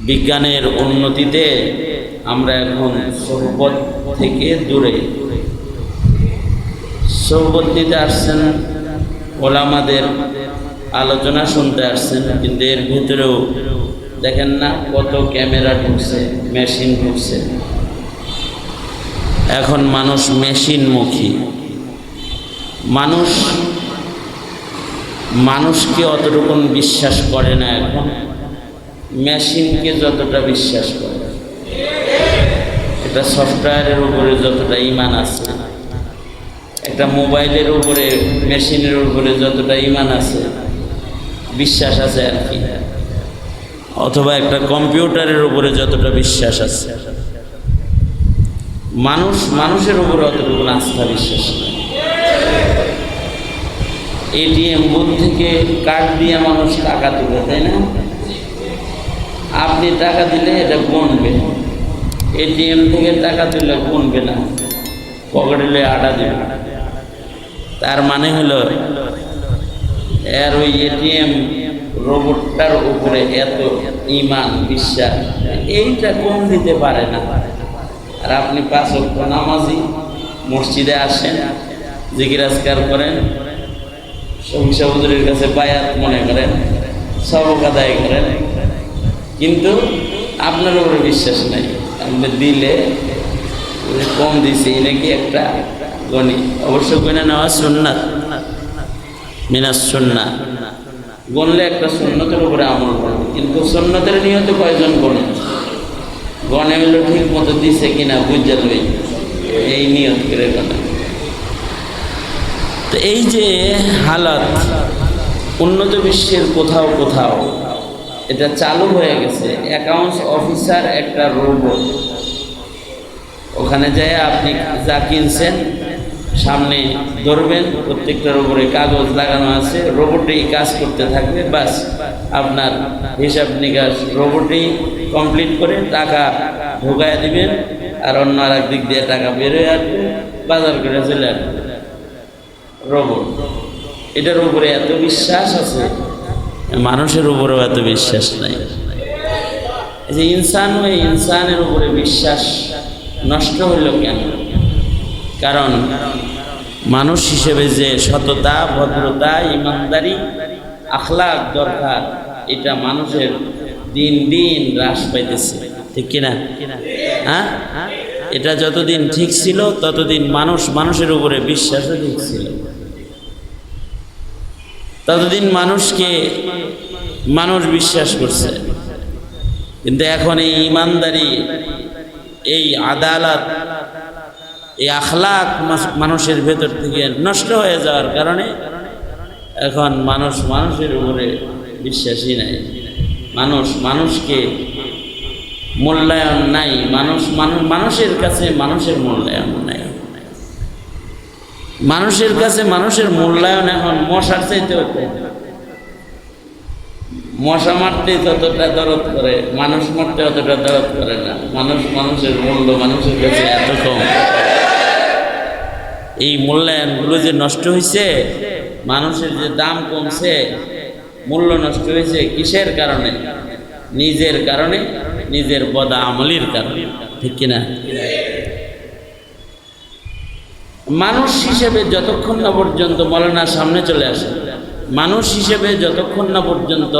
বিজ্ঞানের উন্নতিতে আমরা এখন সোহবত থেকে দূরে। সোহবত নিতে আসছেন ওলামাদের আলোচনা শুনতে আসছেন, কিন্তু এর ভিতরেও দেখেন না কত ক্যামেরা ঢুকছে, মেশিন ঢুকছে। এখন মানুষ মেশিনমুখী। মানুষ, মানুষকে অতটুকু বিশ্বাস করে না এখন। মেশিনকে যতটা বিশ্বাস করে, এটা সফটওয়্যারের উপরে যতটা ইমান আছে, একটা মোবাইলের উপরে, মেশিনের উপরে যতটা ইমান আছে, বিশ্বাস আছে আর কি। অথবা একটা কম্পিউটারের উপরে যতটা বিশ্বাস আছে। মানুষ, মানুষের উপরে অতটুকু আস্থা বিশ্বাস নেই এটিএম বুথ থেকে কার্ড দিয়ে মানুষ টাকা তুলে, তাই না? আপনি টাকা দিলে এটা গুনবে। এটিএম থেকে টাকা দিলে গুনবে না। পকেটে আটা দেবে। তার মানে হলো, এর ওই এটিএম রোবটটার উপরে এত ইমান, বিশ্বাস, এইটা কম দিতে পারে না। আর আপনি পাঁচ অক্ট নামাজি, মসজিদে আসেন জিজ্ঞাসকার করেন হুজুরের কাছে বায়াত মনে করেন, সবক আদায় করেন কিন্তু আপনার উপরে বিশ্বাস নাই। আপনি দিলে কম দিছে এই নাকি একটা গণি। অবশ্য গণে নেওয়া সুন্নাত। মিনাস সুন্না গণলে একটা সুন্নতের উপরে আমল করবে। কিন্তু সুন্নতের নিয়ত কয়জন গণে? গণে হলো ঠিক মতো দিছে কিনা বুঝে লই। এই নিয়ত করে গণে তো এই যে হালত উন্নত বিশ্বের কোথাও কোথাও এটা চালু হয়ে গেছে। অ্যাকাউন্টস অফিসার একটা রোবট ওখানে যায় আপনি যা কিনছেন, সামনে ধরবেন, প্রত্যেকটার উপরে কাগজ লাগানো আছে। রোবটেই কাজ করতে থাকবে, বাস আপনার হিসাব নিকাশ রোবটেই কমপ্লিট করে টাকা ঢোকায় দিবেন, আর অন্য আর দিক দিয়ে টাকা বেরোয় আসবে, বাজার করে চলে আসবে। রোবট এটার উপরে এত বিশ্বাস আছে মানুষের উপরেও এত বিশ্বাস নাই। যে ইনসান হয়ে ইনসানের উপরে বিশ্বাস নষ্ট হইল কেন? কারণ মানুষ হিসেবে যে সততা, ভদ্রতা, ইমানদারি, আখলাক দরকার, এটা মানুষের দিন দিন হ্রাস পাইতেছে। ঠিক কিনা? হ্যাঁ? এটা যতদিন ঠিক ছিল, ততদিন মানুষ মানুষের উপরে বিশ্বাসও ঠিক ছিল। ততদিন মানুষকে মানুষ বিশ্বাস করছে। কিন্তু এখন এই ইমানদারি, এই আদালত, এই আখলাক মানুষের ভেতর থেকে নষ্ট হয়ে যাওয়ার কারণে এখন মানুষ মানুষের উপরে বিশ্বাসী নাই। মানুষ মানুষকে মূল্যায়ন নাই। মানুষ মানুষ মানুষের কাছে মানুষের মূল্যায়ন নাই। মানুষের কাছে মানুষের মূল্যায়ন এখন মশার চাইতে মশা মারতে ততটা দরদ করে, মানুষ মারতে অতটা দরদ করে না। মানুষ মানুষের মূল্য মানুষের কাছে এত কম। এই মূল্যায়নগুলো যে নষ্ট হয়েছে মানুষের যে দাম কমছে, মূল্য নষ্ট হয়েছে কিসের কারণে? নিজের কারণে, নিজের বদা আমলির কারণে। ঠিক কিনা? মানুষ হিসেবে যতক্ষণ না পর্যন্ত মৌলানা সামনে চলে আসে, মানুষ হিসেবে যতক্ষণ না পর্যন্ত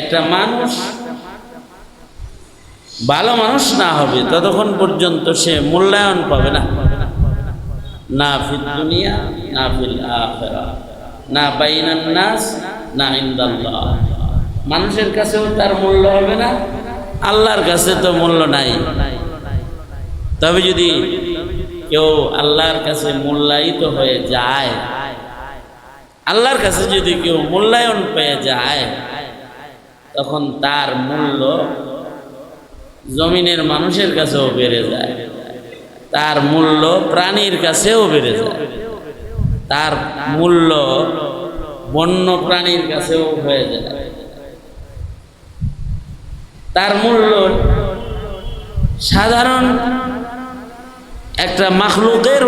একটা মানুষ ভালো মানুষ না হবে, ততক্ষণ পর্যন্ত সে মূল্যায়ন পাবে না। না ফিল দুনিয়া, না ফিল আখেরা, না বাইনান নাস, না ইন্দাল্লাহ। মানুষের কাছেও তার মূল্য হবে না, আল্লাহর কাছে তো মূল্য নাই। তবে যদি কেউ আল্লাহর কাছে মূল্যায়িত হয়ে যায়। আল্লাহর কাছে যদি কেউ মূল্যায়ন পেয়ে যায়, তখন তার মূল্য জমিনের মানুষের কাছেও বেড়ে যায়। তার মূল্য প্রাণীর কাছেও বেড়ে যায়। তার মূল্য বন্য প্রাণীর কাছেও হয়ে যায়। তার মূল্য সাধারণ একটা মাখলুকের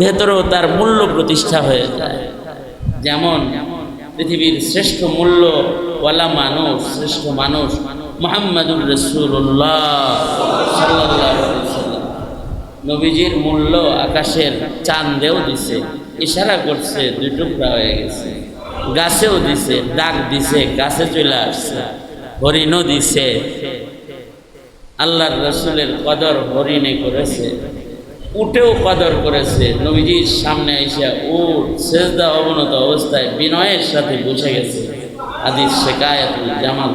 ভেতরেও তার মূল্য প্রতিষ্ঠা হয়ে যায়। যেমন পৃথিবীর শ্রেষ্ঠ মূল্য ওয়ালা মানুষ, শ্রেষ্ঠ মানুষ মোহাম্মদুর রসুল্লাহ নবীজির মূল্য আকাশের চাঁদেও দিছে, ইশারা করছে, দুই টুকরা হয়ে গেছে। গাছেও দিছে ডাক দিছে, গাছে চলে আসছে, হরিণও দিছে। আল্লাহর রসুলের কদর হরিণে করেছে। উটেও কদর করেছে। নবীজির সামনে এসে উট সেজদা অবনত অবস্থায় বিনয়ের সাথে বসে গেছে। আদি শেখায়াতুল জামাল।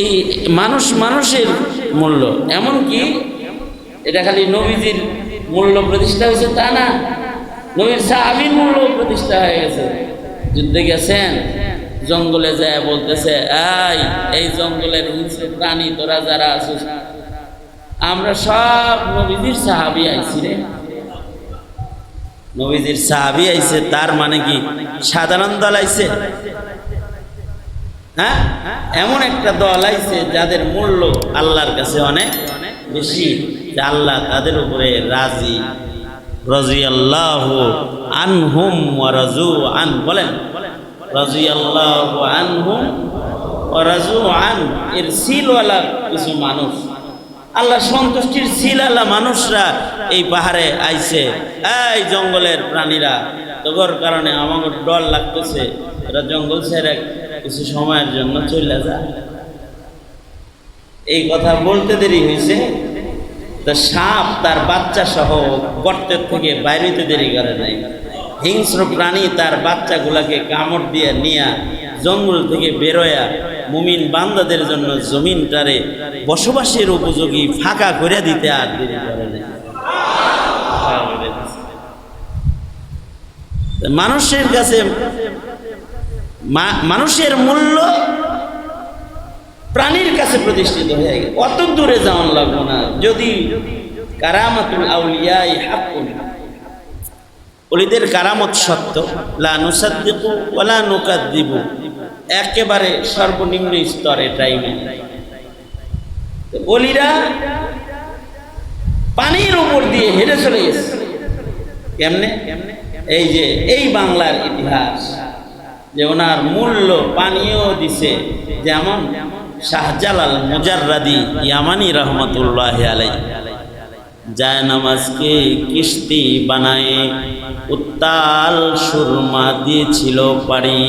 এই মানুষ মানুষের মূল্য। এমন কি? এটা খালি নবীজির মূল্য প্রতিষ্ঠা হয়েছে তা না। নবীর সাহাবির মূল্য প্রতিষ্ঠা হয়ে গেছে। যুদ্ধে গেছেন, জঙ্গলে যায় বলতেছে এই এই জঙ্গলের হিংস্র প্রাণী তোরা যারা আছিস আমরা সব নবীজির সাহাবি আইছি রে। নবীজির সাহাবি আইছে, তার মানে কি? সাধারণ দল আইছে? হ্যাঁ? এমন একটা দল আইছে যাদের মূল্য আল্লাহর কাছে অনেক বেশি, যে আল্লাহ তাদের উপরে রাজি। রাজি আল্লাহ আনহুম রাজু আন বলেন। রাজি আল্লাহ আনহুম রাজু আন এর সিলওয়ালা কিছু মানুষ। আল্লাহ সন্তুষ্টির সিলালা মানুষরা এই পাহাড়ে আইছে। এই জঙ্গলের প্রাণীরা তোর কারণে আমাকে ডর লাগতেছে। এরা জঙ্গল ছেড়ে কিছু সময়ের জন্য চলে যায়। এই কথা বলতে দেরি হয়েছে তা সাপ, তার বাচ্চা সহ গর্তের থেকে বাইরেতে দেরি করে নাই। হিংস্র প্রাণী তার বাচ্চাগুলাকে কামড় দিয়ে নিয়া জঙ্গল থেকে বেরোয়া মুমিন বান্দাদের জন্য জমিনটারে বসবাসের উপযোগী ফাঁকা করে দিতে আর দেরি করে মানুষের কাছে মানুষের মূল্য প্রাণীর কাছে প্রতিষ্ঠিত হয়ে গেছে। অত দূরে যাওয়ান লাগবো না। যদি কারামাতুল আউলিয়াই হাক্কুন। অলিদের কারামত সত্য, লা নুসাদ্দিকু ওয়ালা নুকাদ্দিবু। একেবারে সর্বনিম্ন স্তরে অলিরা পানির উপর দিয়ে হেঁটে চলে গেছে। কেমনে? এই যে, এই বাংলার ইতিহাস, যে ওনার মূল্য পানীয় দিছে যেমন শাহজালাল মুজাররাদি ইয়ামানি রহমতুল্লাহ আলাই যায় নামাজকে কিস্তি বানায় উত্তাল সুরমা দিয়েছিল পারি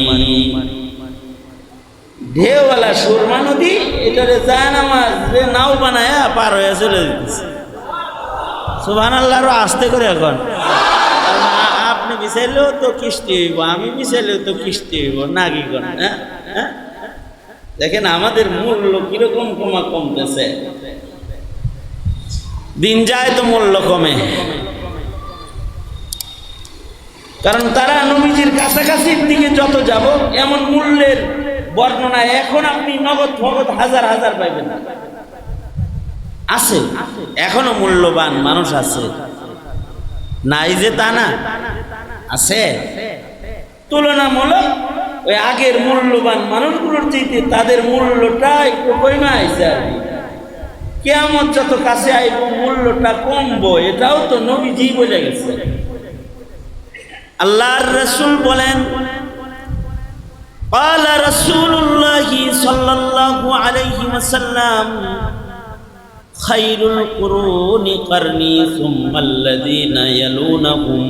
ঢেউওয়ালা সুরমা নদী, এটারে যায় নামাজ যে নাও বানায় পার হয়ে চলে দিতেছে সুবাহ আল্লাহরও আসতে করে এখন। আপনি বিচাইলেও তো কিস্তি হইব, আমি বিচাইলেও তো কিস্তি হইব, না কি করেন হ্যাঁ? হ্যাঁ? দেখেন, আমাদের মূল্য কীরকম কমা কমতেছে। দিন যায় তো মূল্য কমে। কারণ তারা নবীজির কাছাকাছির দিকে যত যাব, এমন মূল্যের বর্ণনা এখন আপনি নগদ ফগদ হাজার হাজার পাইবেন। আছে, এখনও মূল্যবান মানুষ আছে। নাই যে তা না। আছে। তুলনামূলক ওই আগের মূল্যবান মানুষগুলোর চাইতে তাদের মূল্যটা একটু কমে আইছে আর কি। যত কাছে আইব, মূল্যটা কমবো, এটাও তো নবীজি বলে গেছে। আল্লাহর রসুল বলেন قال رسول الله صلى الله عليه وسلم خير القرون قرني ثم الذين يلونهم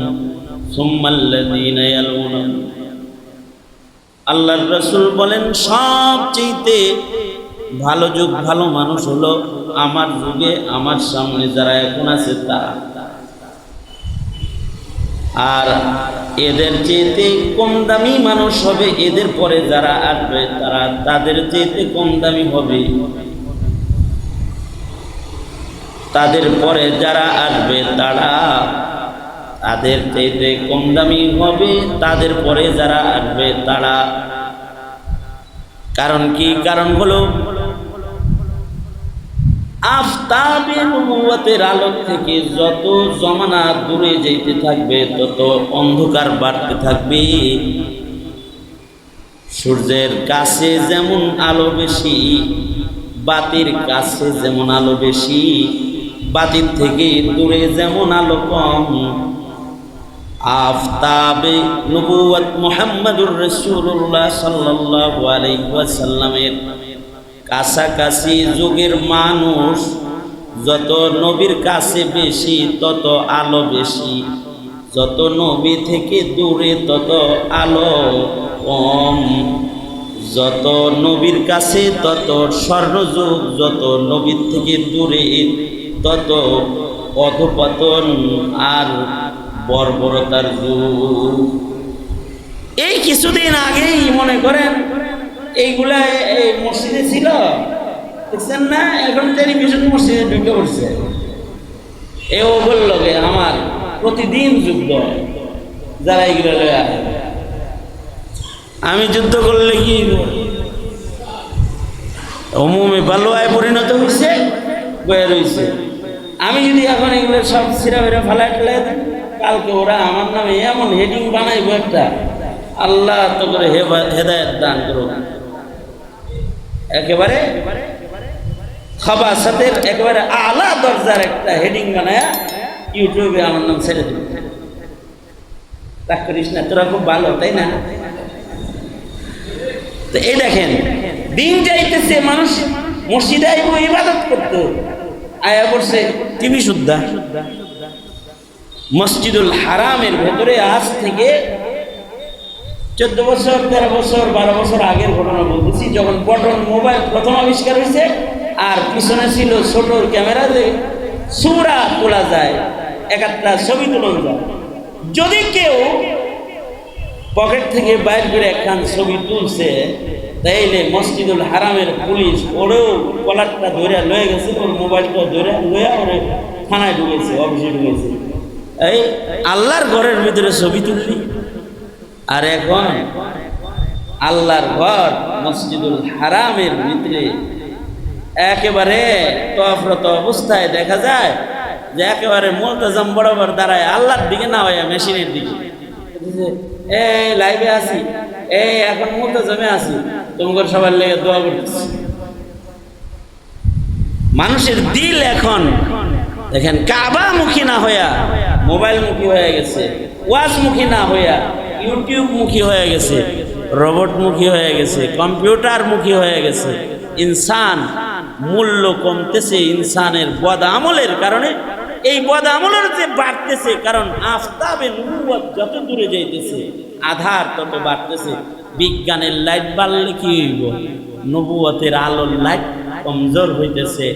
ثم الذين يلونهم আল্লাহর রসুল বলেন সবচেয়ে ভালো যুগ ভালো মানুষ হলো আমার যুগে আমার সামনে যারা এখন আছে তারা আর এদের চেয়েতে কম দামি মানুষ হবে এদের পরে যারা আসবে, তারা তাদের চেয়েতে কম দামি হবে। তাদের পরে যারা আসবে, তারা তাদের চাইতে কম দামি হবে। তাদের পরে যারা আসবে, তারা কারণ কি? কারণ হলো আফতাবের নবুয়তের আলোক থেকে যত জমানা দূরে যেতে থাকবে, তত অন্ধকার বাড়তে থাকবে। সূর্যের কাছে যেমন আলো বেশি, বাতির কাছে যেমন আলো বেশি, বাতির থেকে দূরে যেমন আলো কম। আফতাবে নবুয়ত মুহাম্মদুর রাসূলুল্লাহ সাল্লাল্লাহু আলাইহি ওয়াসাল্লামের কাছাকাছি যুগের মানুষ, যত নবীর কাছে বেশি, তত আলো বেশি। যত নবী থেকে দূরে, তত আলো কম। যত নবীর কাছে, তত স্বর্ণযুগ। যত নবীর থেকে দূরে, তত অধপতন আর বর্বরতার যুগ। এই কিছুদিন আগেই মনে করেন এইগুলা এই মসজিদে ছিল। দেখছেন না? এখন টেলিভিশন মসজিদে ঢুকে পড়ছে। এও বলল যে, আমার প্রতিদিন যুদ্ধ। যারা এগুলো লয়ে আমি যুদ্ধ করলে কি অমুমে বালোয়ায় পরিণত হয়েছে বয়ে রয়েছে আমি যদি এখন এগুলো সব সিরা বেরা ফেলা ফেলে কালকে ওরা আমার নামে এমন হেডিং বানাইবো একটা। আল্লাহ তো করে হেদায়ত দান করুক। একেবারে সাথে একেবারে আলা দরজার একটা হেডিং বানায় ইউটিউবে আমার নাম ছেড়ে দিল। রাগ করিস না, তোরা খুব ভালো, তাই না? তো এই দেখেন, দিন যাইতেছে, মানুষ মসজিদে আইব, ইবাদত করতো। আয়া পড়ছে টিভি শুদ্ধা মসজিদুল হারামের ভেতরে আজ থেকে চোদ্দ বছর, তেরো বছর, বারো বছর আগের ঘটনা বলতেছি, যখন বটন মোবাইল প্রথম আবিষ্কার হয়েছে, আর পিছনে ছিল ছোট ক্যামেরা যে সুরা তোলা যায় এক একটা ছবি তোলা যায়। যদি কেউ পকেট থেকে বাইর করে একখান ছবি তুলছে, তাইলে মসজিদুল হারামের পুলিশ ওরেও কলারটা ধরে লয়ে গেছে, ওর মোবাইলটা ধরে লয়ে ওরে থানায় ঢুকেছে, অফিসে ঢুকেছে। এই আল্লাহর ঘরের ভিতরে ছবি তুললি? আর এখন আল্লাহর ঘর মসজিদুল হারামের ভিতরে। একেবারে তফরত অবস্থায় দেখা যায় যে একেবারে মোলতাজাম বরাবর দাঁড়ায় আল্লাহর দিকে না হয় মেশিনের দিকে। এই লাইভে আছি, এই এখন মোলতাজামে আছি। তোমাকে সবার লেগে দোয়া করতেছি। মানুষের দিল এখন, দেখেন কাবা মুখী না হইয়া মোবাইল মুখী হয়ে গেছে, ওয়াজমুখী না হইয়া ইউটিউব মুখী হয়ে গেছে রোবট মুখী হয়ে গেছে কম্পিউটার মুখী হয়ে গেছে। ইনসান মূল্য কমতেছে ইনসানের বদ আমলের কারণে। এই বদ আমলের যে বাড়তেছে, কারণ আফতাবে নবুয়ত যত দূরে যাইতেছে, আধার তত বাড়তেছে। বিজ্ঞানের লাইট বাড়লে কি হইব? নবুয়তের আলোর লাইট কমজোর হইতেছে।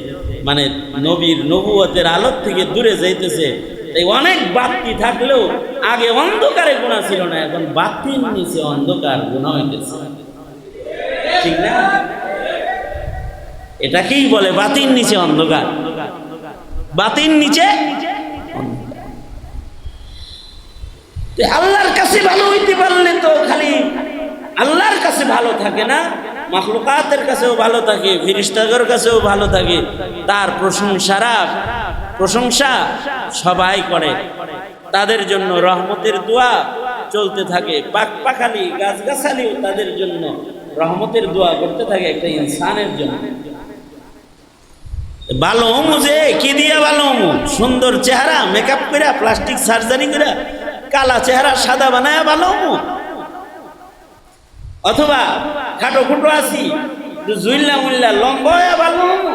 মানে নবীর নবুয়তের আলোর থেকে দূরে যাইতেছে। এই অনেক বাতি থাকলেও আগে অন্ধকারে গুণা ছিল না, এখন বাতির নিচে অন্ধকার গুণা হইতেছে। ঠিক না? এটাকেই বলে বাতির নিচে অন্ধকার। বাতির নিচে আল্লাহর কাছে ভালো হইতে পারলে তো খালি আল্লাহর কাছে ভালো থাকে না, মাখলুকাতের কাছেও ভালো থাকে ফিরিস্তাগর কাছেও ভালো থাকে, তার প্রশংসারা প্রশংসা সবাই করে। তাদের জন্য রহমতের দোয়া চলতে থাকে। পাক পাখালি, গাছগাছালিও তাদের জন্য রহমতের দোয়া করতে থাকে একটা ইনসানের জন্য। ভালো যে, কি দিয়া ভালো হমু সুন্দর চেহারা মেকআপ করে প্লাস্টিক সার্জারি করে কালা চেহারা, সাদা বানায় ভালো হমু অথবা খাটো খুটো আছি জুইল্লা মুল্লা লম্বা ভালো হমু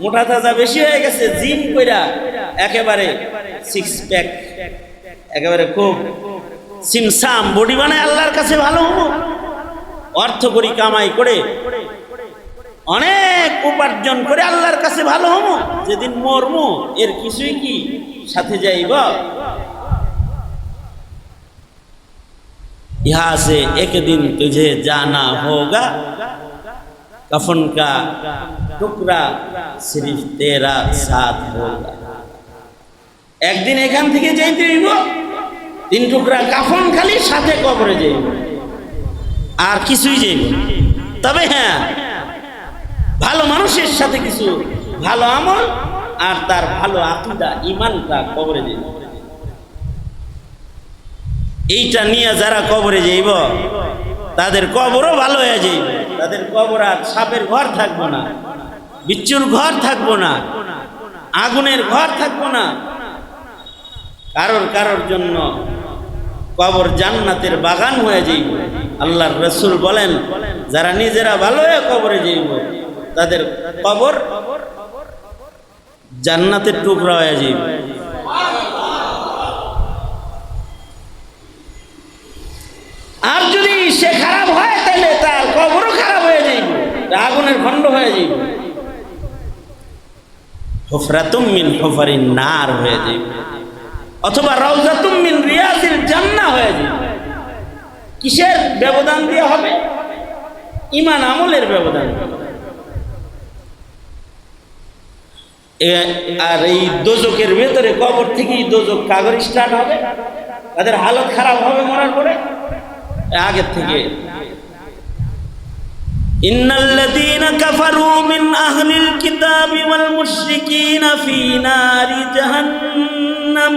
মোটা তাজা বেশি হয়ে গেছে, জিম কইরা একেবারে সিক্স প্যাক একেবারে খুব সিমসাম বডি বানায় আল্লাহর কাছে ভালো হব। অর্থ করি, কামাই করে, অনেক উপার্জন করে আল্লাহর কাছে ভালো হব। যেদিন মরমু এর কিছুই কি সাথে যাই ইহা সে একদিন তুঝে জানা হোগা। कफन का টুকরা সিরিফ তেরা সাথ হোগা একদিন এখান থেকে যাইতে হইব তিন টুকরা কাফন খালি সাথে কবরে যাইব আর কিছুই যাইব তবে হ্যাঁ ভালো মানুষের সাথে কিছু ভালো আমল আর তার ভালো আকিদা ইমানটা কবরে যাইব এইটা নিয়ে যারা কবরে যাইব তাদের কবরও ভালো হয়ে যাইব তাদের কবর আর সাপের ঘর থাকব না। বিচ্ছুর ঘর থাকব না। আগুনের ঘর থাকব না। কারোর কারোর জন্য কবর জান্নাতের বাগান হয়ে যাইব। আল্লাহর রসুল বলেন, যারা নিজেরা ভালো হয়ে কবরে যাইব, তাদের কবর জান্নাতের টুকরা হয়ে যাইব। আর যদি সে খারাপ হয়, তাহলে তার যাইব আগুনের খণ্ড হয়ে যাইব। হুফরাতুম মিন হুফারিন নার হয়ে যাইব। অথবা মিন হয়ে যাবে কিসের ব্যবধান হবে? ইমান আমলের ব্যবধান। আর এই দোজকের ভেতরে কবর থেকেই দোজক কাগর স্টার্ট হবে। তাদের হালত খারাপ হবে মরার পরে। আগের থেকে إن الذين كفروا من أهل الكتاب والمشركين في نار جهنم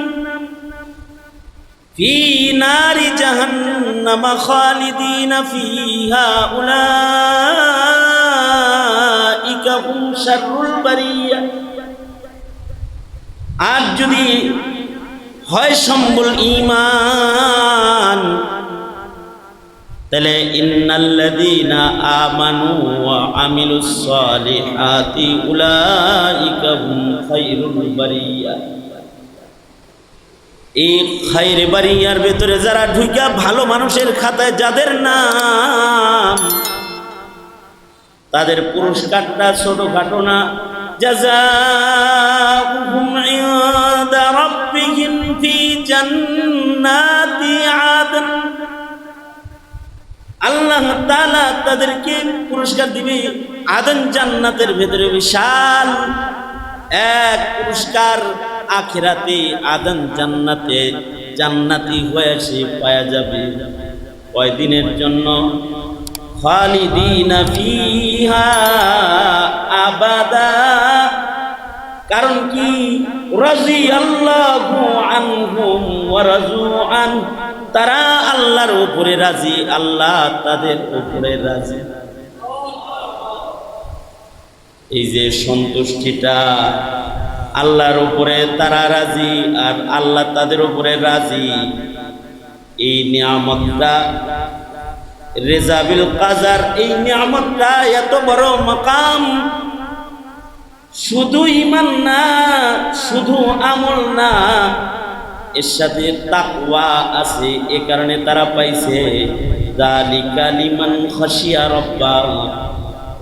في نار جهنم خالدين فيها أولئك هم شر البرية আর যদি হয় সম্বল ইমান তাহলে ইন্নাল্লাযীনা আমানু ওয়া আমিলুস সালিহাতি উলাইকা হুম খায়রুল বারিয়া। এই খায়রে বারিয়ার ভেতরে যারা ঢুইকা ভালো মানুষের খাতায় যাদের নাম, তাদের পুরস্কারটা ছোটখাটো না। জাযাউহুম ইনদা রাব্বিহিম ফি জান্নাতি আদন। আল্লাহ তাদেরকে পুরস্কার দিবে। আদন জান্নাতের ভেতরে বিশাল এক পুরস্কার আখেরাতে আদন জান্নাতে জান্নাতি হয়ে সে পাওয়া যাবে। কয়দিনের জন্য? আবাদা। কারণ কি? রাজি আল্লাহু আনহুম ওয়া তারা আল্লাহর উপরে রাজি, আল্লাহ তাদের উপরে রাজি। এই যে সন্তুষ্টিটা, আল্লাহর উপরে তারা রাজি আর আল্লাহ তাদের উপরে রাজি, এই নিয়ামতটা, রেজাবিল কাজার, এই নিয়ামতটা এত বড় মকাম। শুধু ইমান না, শুধু আমল না এর সাথে তাকওয়া আছে, এ কারণে তারা পাইছে, যালিকা লিমান খাশিয়া রব্বা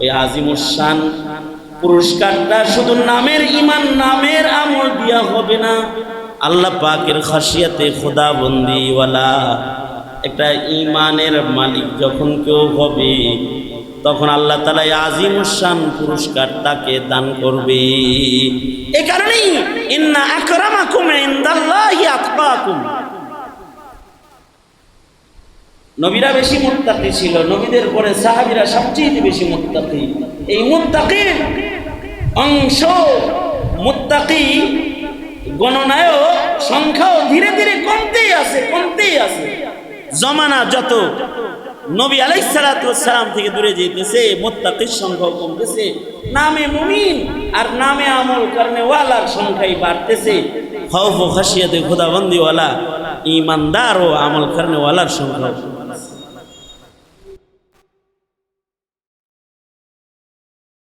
ওই আজিমুসান পুরস্কারটা শুধু নামের ইমান নামের আমল দিয়া হবে না। আল্লাহ পাকের খাসিয়াতে খোদা বন্দিওয়ালা একটা ইমানের মালিক যখন কেউ হবে তখন আল্লাহ তালা আজিমুসান পুরস্কার তাকে দান করবে। এ কারণেই ইন্না আকরামাকুম নবীরা বেশি মুত্তাকি ছিল, নবীদের পরে সাহাবীরা সবচেয়ে বেশি মুত্তাকি। এই মুত্তাকির অংশ, মুত্তাকি গণনায়ও সংখ্যাও ধীরে ধীরে কমতেই আছে কমতেই আছে। জমানা যত নবী আলাই সালাতাম থেকে দূরে যেতেছে মোত্তাকির সংখ্যাও কমতেছে, নামে মুমিন আর নামে আমল কারণে ওয়ালার সংখ্যাই বাড়তেছে। হাসিয়াতে খোদাবন্দিওয়ালা ইমানদার ও আমল কারণে ওয়ালার সংখ্যা